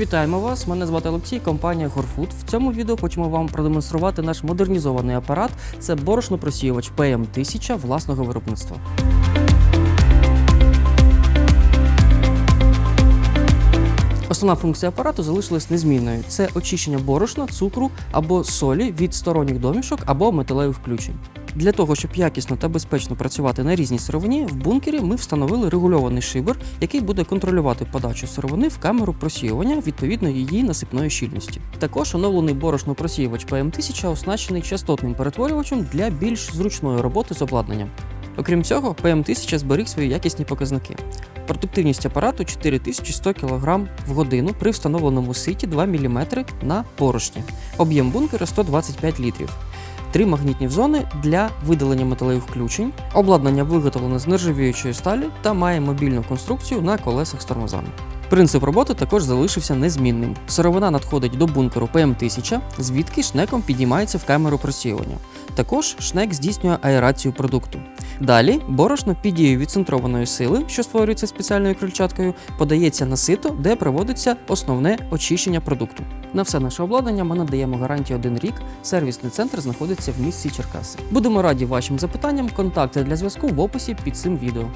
Вітаємо вас! Мене звати Олексій, компанія Хорфуд. В цьому відео хочемо вам продемонструвати наш модернізований апарат. Це борошнопросіювач PM1000 власного виробництва. Основна функція апарату залишилась незмінною: це очищення борошна, цукру або солі від сторонніх домішок або металевих включень. Для того, щоб якісно та безпечно працювати на різній сировині, в бункері ми встановили регульований шибер, який буде контролювати подачу сировини в камеру просіювання відповідно її насипної щільності. Також оновлений борошнопросіювач PM1000 оснащений частотним перетворювачем для більш зручної роботи з обладнанням. Окрім цього, PM1000 зберіг свої якісні показники. Продуктивність апарату 4100 кг в годину при встановленому ситі 2 мм на поршні. Об'єм бункера 125 літрів. Три магнітні зони для видалення металевих включень. Обладнання виготовлене з нержавіючої сталі та має мобільну конструкцію на колесах з тормозами. Принцип роботи також залишився незмінним. Сировина надходить до бункеру PM1000, звідки шнеком підіймається в камеру просіювання. Також шнек здійснює аерацію продукту. Далі борошно під дією відцентрованої сили, що створюється спеціальною крильчаткою, подається на сито, де проводиться основне очищення продукту. На все наше обладнання ми надаємо гарантію один рік. Сервісний центр знаходиться в місті Черкаси. Будемо раді вашим запитанням. Контакти для зв'язку в описі під цим відео.